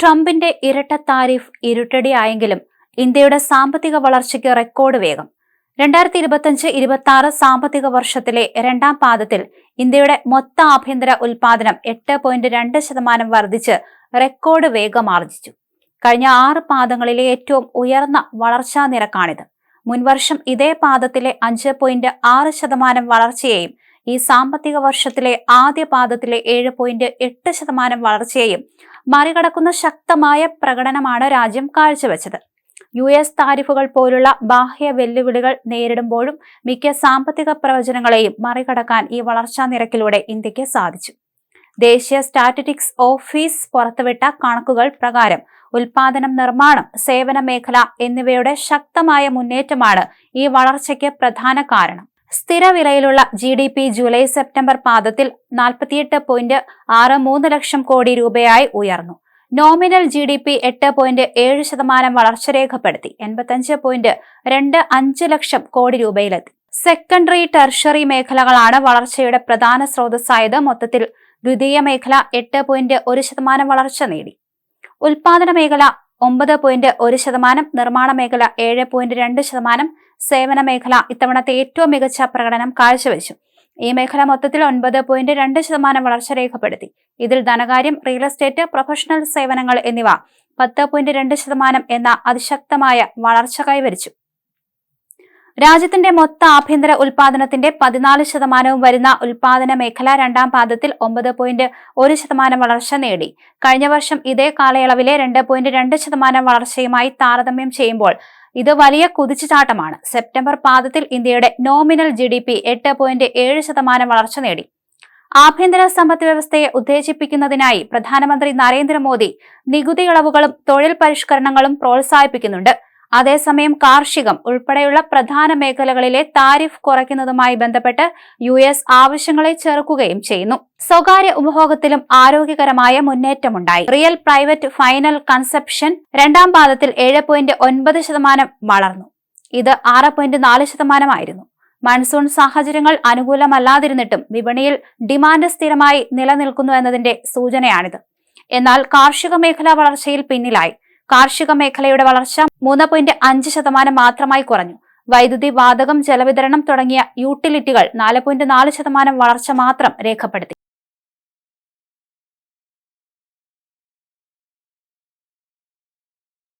ട്രംപിന്റെ ഇരട്ട താരിഫ് ഇരുട്ടടിയായെങ്കിലും ഇന്ത്യയുടെ സാമ്പത്തിക വളർച്ചയ്ക്ക് റെക്കോർഡ് വേഗം. രണ്ടായിരത്തി ഇരുപത്തിയഞ്ച് ഇരുപത്തി ആറ് സാമ്പത്തിക വർഷത്തിലെ രണ്ടാം പാദത്തിൽ ഇന്ത്യയുടെ മൊത്ത ആഭ്യന്തര ഉൽപാദനം എട്ട് പോയിന്റ് രണ്ട് ശതമാനം വർദ്ധിച്ച് റെക്കോർഡ് വേഗം ആർജിച്ചു. കഴിഞ്ഞ ആറ് പാദങ്ങളിലെ ഏറ്റവും ഉയർന്ന വളർച്ചാ നിരക്കാണിത് മുൻവർഷം ഇതേ പാദത്തിലെ അഞ്ച് പോയിന്റ് ആറ് ശതമാനം വളർച്ചയെയും ഈ സാമ്പത്തിക വർഷത്തിലെ ആദ്യ പാദത്തിലെ ഏഴ് പോയിന്റ് എട്ട് ശതമാനം വളർച്ചയെയും മറികടക്കുന്ന ശക്തമായ പ്രകടനമാണ് രാജ്യം കാഴ്ചവെച്ചത്. യു എസ് താരിഫുകൾ പോലുള്ള ബാഹ്യ വെല്ലുവിളികൾ നേരിടുമ്പോഴും മിക്ക സാമ്പത്തിക പ്രവചനങ്ങളെയും മറികടക്കാൻ ഈ വളർച്ചാ നിരക്കിലൂടെ ഇന്ത്യയ്ക്ക് സാധിച്ചു. ദേശീയ സ്റ്റാറ്റിസ്റ്റിക്സ് ഓഫീസ് പുറത്തുവിട്ട കണക്കുകൾ പ്രകാരം ഉൽപാദനം നിർമ്മാണം സേവന മേഖല എന്നിവയുടെ ശക്തമായ മുന്നേറ്റമാണ് ഈ വളർച്ചയ്ക്ക് പ്രധാന കാരണം. സ്ഥിര വിലയിലുള്ള G D P July September പാദത്തിൽ നാൽപ്പത്തിയെട്ട് പോയിന്റ് ആറ് മൂന്ന് ലക്ഷം കോടി രൂപയായി ഉയർന്നു. നോമിനൽ ജി ഡി പി എട്ട് പോയിന്റ് ഏഴ് ശതമാനം വളർച്ച രേഖപ്പെടുത്തി. എൺപത്തഞ്ച് പോയിന്റ് രണ്ട് അഞ്ച് ലക്ഷം കോടി രൂപയിലെത്തി. സെക്കൻഡറി ടെർഷറി മേഖലകളാണ് വളർച്ചയുടെ പ്രധാന സ്രോതസ്സായത്. മൊത്തത്തിൽ ദ്വിതീയ മേഖല എട്ട് പോയിന്റ് ഒരു ശതമാനം വളർച്ച നേടി. ഉൽപാദന മേഖല ഒമ്പത് പോയിന്റ് ഒരു ശതമാനം നിർമ്മാണ മേഖല ഏഴ് പോയിന്റ് രണ്ട് ശതമാനം സേവന മേഖല ഇത്തവണത്തെ ഏറ്റവും മികച്ച പ്രകടനം കാഴ്ചവെച്ചു. ഈ മേഖല മൊത്തത്തിൽ ഒൻപത് പോയിന്റ് രണ്ട് ശതമാനം വളർച്ച രേഖപ്പെടുത്തി. ഇതിൽ ധനകാര്യം റിയൽ എസ്റ്റേറ്റ് പ്രൊഫഷണൽ സേവനങ്ങൾ എന്നിവ പത്ത് പോയിന്റ് രണ്ട് ശതമാനം എന്ന അതിശക്തമായ വളർച്ച കൈവരിച്ചു. രാജ്യത്തിന്റെ മൊത്ത ആഭ്യന്തര ഉൽപാദനത്തിന്റെ പതിനാല് ശതമാനവും വരുന്ന ഉൽപാദന മേഖല രണ്ടാം പാദത്തിൽ ഒമ്പത് പോയിന്റ് ഒരു ശതമാനം വളർച്ച നേടി. കഴിഞ്ഞ വർഷം ഇതേ കാലയളവിലെ രണ്ട് പോയിന്റ് രണ്ട് ശതമാനം വളർച്ചയുമായി താരതമ്യം ചെയ്യുമ്പോൾ ഇത് വലിയ കുതിച്ചുചാട്ടമാണ്. സെപ്റ്റംബർ പാദത്തിൽ ഇന്ത്യയുടെ നോമിനൽ ജി ഡി പി എട്ട് പോയിന്റ് ഏഴ് ശതമാനം വളർച്ച നേടി. ആഭ്യന്തര സമ്പദ് വ്യവസ്ഥയെ ഉത്തേജിപ്പിക്കുന്നതിനായി പ്രധാനമന്ത്രി നരേന്ദ്രമോദി നികുതി ഇളവുകളും തൊഴിൽ പരിഷ്കരണങ്ങളും പ്രോത്സാഹിപ്പിക്കുന്നുണ്ട്. അതേസമയം കാർഷികം ഉൾപ്പെടെയുള്ള പ്രധാന മേഖലകളിലെ താരിഫ് കുറയ്ക്കുന്നതുമായി ബന്ധപ്പെട്ട് യു എസ് ആവശ്യങ്ങളെ ചെറുക്കുകയും ചെയ്യുന്നു. സ്വകാര്യ ഉപഭോഗത്തിലും ആരോഗ്യകരമായ മുന്നേറ്റമുണ്ടായി. റിയൽ പ്രൈവറ്റ് ഫൈനൽ കൺസെപ്ഷൻ രണ്ടാം പാദത്തിൽ ഏഴ് പോയിന്റ് ഒൻപത് ശതമാനം വളർന്നു. ഇത് ആറ് പോയിന്റ് നാല് ശതമാനമായിരുന്നു. മൺസൂൺ സാഹചര്യങ്ങൾ അനുകൂലമല്ലാതിരുന്നിട്ടും വിപണിയിൽ ഡിമാൻഡ് സ്ഥിരമായി നിലനിൽക്കുന്നു എന്നതിന്റെ സൂചനയാണിത്. എന്നാൽ കാർഷിക മേഖല വളർച്ചയിൽ പിന്നിലായി. കാർഷിക മേഖലയുടെ വളർച്ച മൂന്ന് പോയിന്റ് അഞ്ച് ശതമാനം മാത്രമായി കുറഞ്ഞു. വൈദ്യുതി വാതകം ജലവിതരണം തുടങ്ങിയ യൂട്ടിലിറ്റികൾ നാല് പോയിന്റ് നാല് ശതമാനം വളർച്ച മാത്രം രേഖപ്പെടുത്തി.